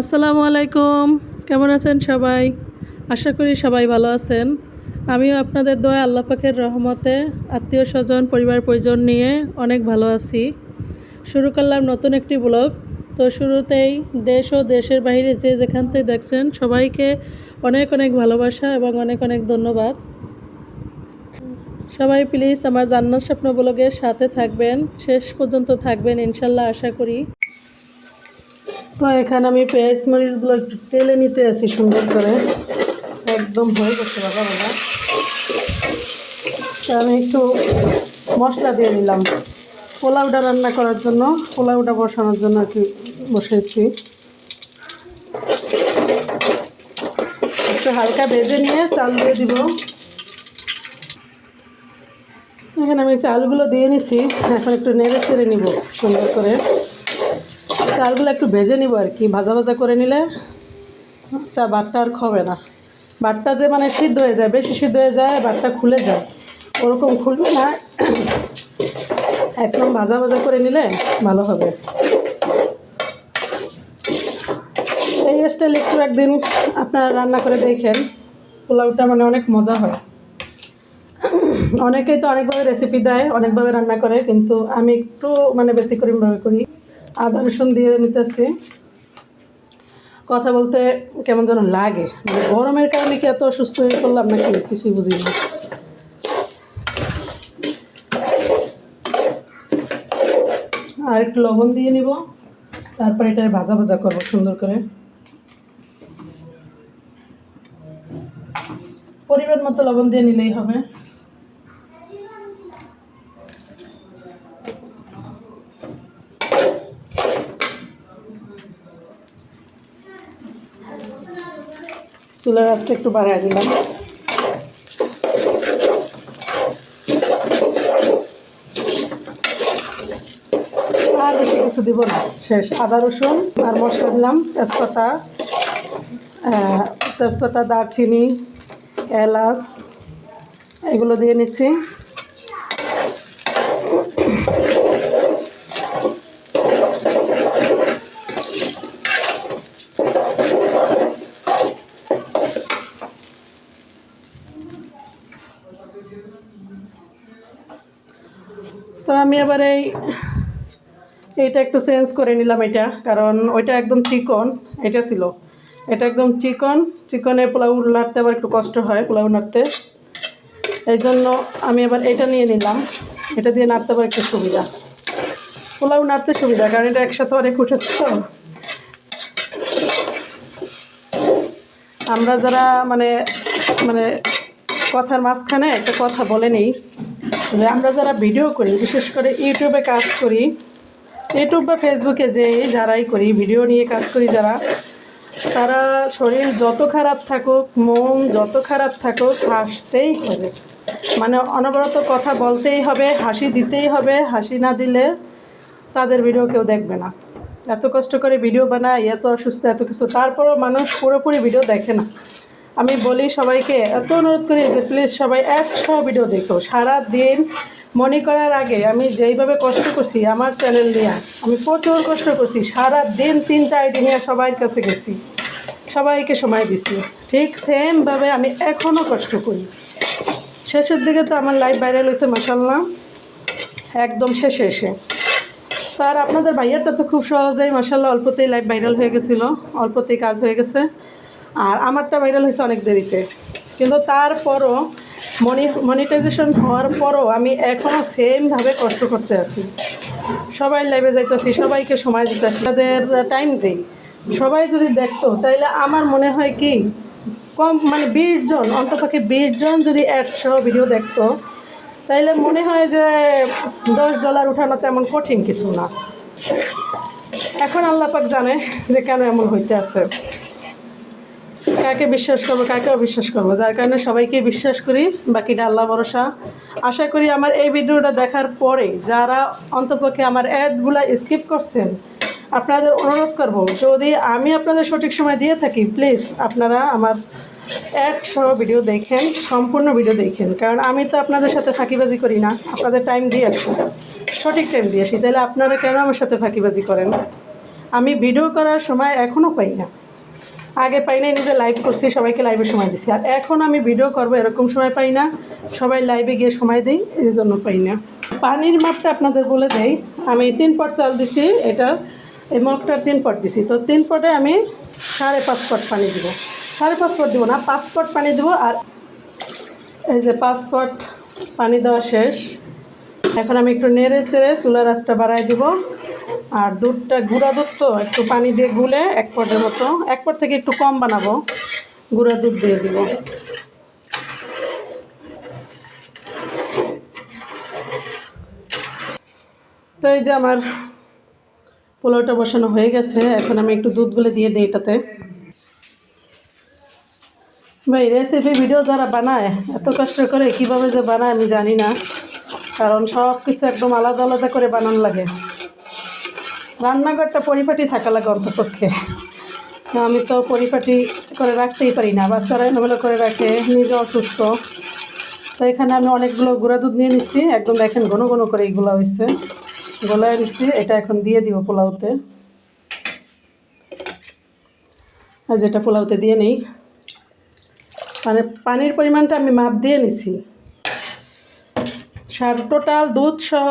আসসালামু আলাইকুম। কেমন আছেন সবাই? আশা করি সবাই ভালো আছেন। আমিও আপনাদের দোয়া আল্লাহ পাকের রহমতে আত্মীয় স্বজন, পরিবার, পরিজন নিয়ে অনেক ভালো আছি। শুরু করলাম নতুন একটি ব্লগ। তো শুরুতেই দেশ ও দেশের বাইরে যে যেখান থেকে দেখছেন, সবাইকে অনেক অনেক ভালোবাসা এবং অনেক অনেক ধন্যবাদ। সবাই প্লিজ আমার জান্নাত স্বপ্ন ব্লগের সাথে থাকবেন। শেষ পর্যন্ত থাকবেন ইনশাল্লাহ, আশা করি। তো এখানে আমি পেঁয়াজ মরিচগুলো একটু তেলে নিতে আছি সুন্দর করে। একদম হয়ে গেছে বাবা বাবা। আমি একটু মশলা দিয়ে নিলাম। পোলাওটা রান্না করার জন্য, পোলাওটা বসানোর জন্য আর কি বসেছি। একটু হালকা ভেজে নিয়ে চাল দিয়ে দিব। এখানে আমি চালগুলো দিয়ে নিচ্ছি, এখন একটু নেড়ে চেড়ে নিব সুন্দর করে। চালগুলো একটু ভেজে নিব আর কি, ভাজা ভাজা করে নিলে চা বাটটা আর খবে না। বাটটা যে মানে সিদ্ধ হয়ে যায়, বেশি সিদ্ধ হয়ে যায়, বাটটা খুলে যায়। ওরকম খুলবে না। একদম ভাজা ভাজা করে নিলে ভালো হবে। এই স্টাইল একটু একদিন আপনারা রান্না করে দেখেন। পোলাওটা মানে অনেক মজা হয়। অনেকেই তো অনেকভাবে রেসিপি দেয়, অনেকভাবে রান্না করে, কিন্তু আমি একটু মানে ব্যতিক্রমভাবে করি। আদা রসুন দিয়ে নিতেছি। কথা বলতে কেমন যেন লাগে। মানে গরমের কারণে কি এত অসুস্থ হয়ে পড়লাম নাকি কিছুই বুঝি না। আর একটু লবণ দিয়ে নিব, তারপর এটা ভাজা ভাজা করব সুন্দর করে। পরিমাণ মতো লবণ দিয়ে নিলেই হবে। চুলার আঁচটা একটু বাড়ায় দিলাম। আর বেশি কিছু দিব না। শেষ আদা রসুন আর মশলা দিলাম, তেজপাতা তেজপাতা, দারচিনি, এলাচ, এগুলো দিয়ে নিচ্ছি। তো আমি আবার এই এটা একটু চেঞ্জ করে নিলাম এটা, কারণ ওইটা একদম চিকন, এটা ছিল। এটা একদম চিকন, চিকনে পোলাও নাড়তে আবার একটু কষ্ট হয় পোলাও নাড়তে। এই জন্য আমি আবার এটা নিয়ে নিলাম। এটা দিয়ে নাড়তে আবার একটু সুবিধা। পোলাও নাড়তে সুবিধা, কারণ এটা একসাথে অনেক উঠেছে। আমরা যারা মানে মানে কথার মাঝখানে একটা কথা বলে নেই যে আমরা যারা ভিডিও করি, বিশেষ করে ইউটিউবে কাজ করি, ইউটিউব বা ফেসবুকে যে যারাই করি, ভিডিও নিয়ে কাজ করি যারা, তারা শরীর যত খারাপ থাকুক, মন যত খারাপ থাকুক, হাসতেই হবে। মানে অনবরত কথা বলতেই হবে, হাসি দিতেই হবে, হাসি না দিলে তাদের ভিডিও কেউ দেখবে না। এত কষ্ট করে ভিডিও বানায়, এত অসুস্থ, এত কিছু, তারপরও মানুষ পুরোপুরি ভিডিও দেখে না। আমি বলি সবাইকে এত অনুরোধ করি যে প্লিজ সবাই একশো ভিডিও দেখো। সারা দিন মনে করার আগে আমি যেইভাবে কষ্ট করছি আমার চ্যানেল নিয়ে, আমি প্রচুর কষ্ট করছি সারা দিন তিনটা আইডি নিয়ে সবার কাছে গেছি, সবাইকে সময় দিছি। ঠিক সেমভাবে আমি এখনও কষ্ট করি। শেষের দিকে তো আমার লাইফ ভাইরাল হয়েছে মাসাল্লাহ একদম শেষে এসে। তো আর আপনাদের ভাইয়ারটা তো খুব সহজেই মাসাল্লাহ অল্পতেই লাইফ ভাইরাল হয়ে গেছিল, অল্পতেই কাজ হয়ে গেছে। আর আমারটা ভাইরাল হয়েছে অনেক দেরিতে। কিন্তু তারপরও মনি মনিটাইজেশন হওয়ার পরও আমি এখনও সেমভাবে কষ্ট করতে আছি। সবাই লাইভে যাইতেছি, সবাইকে সময় দিতেছি তাদের টাইম দিই। সবাই যদি দেখতো, তাইলে আমার মনে হয় কি, কম মানে বিশ জন অন্তপক্ষে বিশ জন যদি একশো ভিডিও দেখতো, তাইলে মনে হয় যে দশ ডলার উঠানো তেমন কঠিন কিছু না। এখন আল্লাপাক জানে যে কেন এমন হইতে আছে। কাকে বিশ্বাস করব কাকে অবিশ্বাস করব? যার কারণে সবাইকে বিশ্বাস করি, বাকিটা আল্লাহ ভরসা। আশা করি আমার এই ভিডিওটা দেখার পরে যারা অন্তপক্ষে আমার অ্যাডগুলো স্কিপ করছেন, আপনাদের অনুরোধ করব, যদি আমি আপনাদের সঠিক সময় দিয়ে থাকি, প্লিজ আপনারা আমার অ্যাড সহ ভিডিও দেখেন, সম্পূর্ণ ভিডিও দেখেন। কারণ আমি তো আপনাদের সাথে ফাঁকিবাজি করি না, আপনাদের টাইম দিয়ে আসি। সঠিক টাইম দিয়ে আসি। তাহলে আপনারা কেন আমার সাথে ফাঁকিবাজি করেন? আমি ভিডিও করার সময় এখনও পাই না। আগে পাই না নিজে লাইভ করছি, সবাইকে লাইভে সময় দিছি। আর এখন আমি ভিডিও করব, এরকম সময় পাই না। সবাই লাইভে গিয়ে সময় দিই, এই জন্য পাই না। পানির মাপটা আপনাদের বলে দেই। আমি তিন পট চাল দিছি, এটা এই মগটা তিন পট দিছি। তো তিন পটে আমি সাড়ে পাঁচ পট পানি দিব। সাড়ে পাঁচ পট দিব না, পাঁচ পট পানি দিব আর এই যে পাঁচ পট পানি দেওয়া শেষ। এখন আমি একটু নেড়ে চেড়ে চুলার আঁচটা বাড়াই দিব। আর দুধটা, গুঁড়া দুধ তো একটু পানি দিয়ে গুলে এক পটের মতো, এক পট থেকে একটু কম বানাবো। গুঁড়া দুধ দিয়ে দিব। তো এই যে আমার পোলাওটা বসানো হয়ে গেছে, এখন আমি একটু দুধগুলো দিয়ে দিই এটাতে। ভাই রেসিপি ভিডিও যারা বানায়, এত কষ্ট করে কীভাবে যে বানায় আমি জানি না, কারণ সব কিছু একদম আলাদা আলাদা করে বানানো লাগে। রান্নাঘরটা পরিপাটি থাকা লাগে অন্তপক্ষে আমি তো পরিপাটি করে রাখতেই পারি না, বাচ্চারা এলোমেলো করে রাখে, নিজে অসুস্থ। তো এখানে আমি অনেকগুলো গুঁড়া দুধ নিয়ে নিচ্ছি একদম দেখেন ঘন ঘন করে এইগুলো হয়েছে গলায় নিচ্ছি এটা এখন দিয়ে দিব পোলাওতে। আর যেটা পোলাওতে দিয়ে নেই। মানে পানির পরিমাণটা আমি মাপ দিয়ে নিছি। সার টোটাল দুধ সহ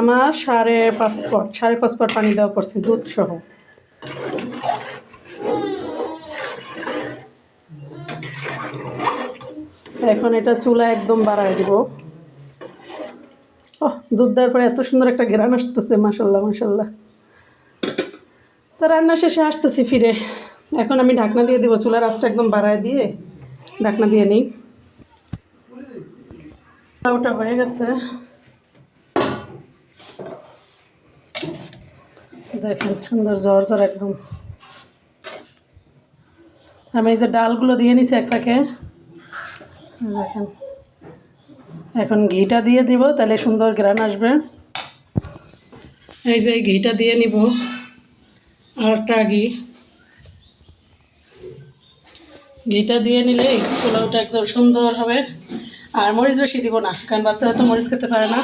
আমার সাড়ে পাঁচ পট, সাড়ে পাঁচ পট পানি দেওয়া করছি, দুধ সহ। এখন এটা চুলা একদম বাড়ায় দিব। দুধ দেওয়ার পরে এত সুন্দর একটা ঘেরান আসতেছে মাসাল্লাহ মাসাল্লাহ তো রান্না শেষে আসতেছি ফিরে। এখন আমি ঢাকনা দিয়ে দিব, চুলার আঁচটা একদম বাড়ায় দিয়ে ঢাকনা দিয়ে নিই। ওটা হয়ে গেছে। দেখেন, সুন্দর জ্বর একদম। আমি এই যে ডালগুলো দিয়ে নিছি এক প্যাকে দেখেন, এখন ঘিটা দিয়ে দিব, তাহলে সুন্দর গ্রান আসবে। এই যে ঘিটা দিয়ে নিব আর একটা ঘি। ঘিটা দিয়ে নিলে পোলাওটা একদম সুন্দর হবে। আর মরিচ বেশি দিব না, কারণ বাচ্চারা তো মরিচ খেতে পারে না।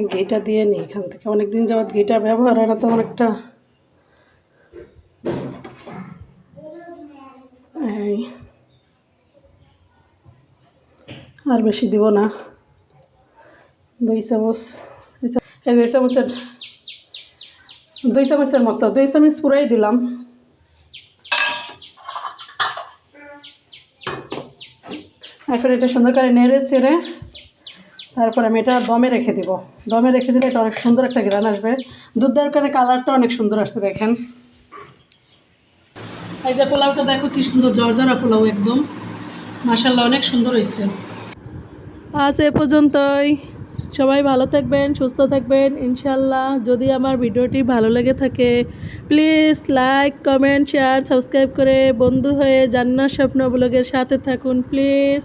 আমি ঘিটা দিয়ে নিই এখান থেকে। অনেকদিন যাবৎ ঘিটা ব্যবহার হয় না তো অনেকটা এই। আর বেশি দিব না। দুই চামচ এই দুই চামচের দুই চামচের মতো, দুই চামচ পুরাই দিলাম। এখন এটা সুন্দর করে নেড়ে চেড়ে তারপর আমি এটা দমে রেখে দিব। দমে রেখে দিলে এটা অনেক সুন্দর একটা গ্রান আসবে। দুধ দেওয়ার কারণে কালারটা অনেক সুন্দর আসছে, দেখেন। এই যে পোলাওটা দেখো কি সুন্দর, জর্জরা পোলাও একদম। মাসাল্লাহ অনেক সুন্দর হয়েছে আজ এ পর্যন্তই। সবাই ভালো থাকবেন, সুস্থ থাকবেন। ইনশাল্লাহ যদি আমার ভিডিওটি ভালো লেগে থাকে, please like, comment, share, subscribe করে বন্ধু হয়ে জান্নার স্বপ্ন ব্লগের সাথে থাকুন, প্লিজ।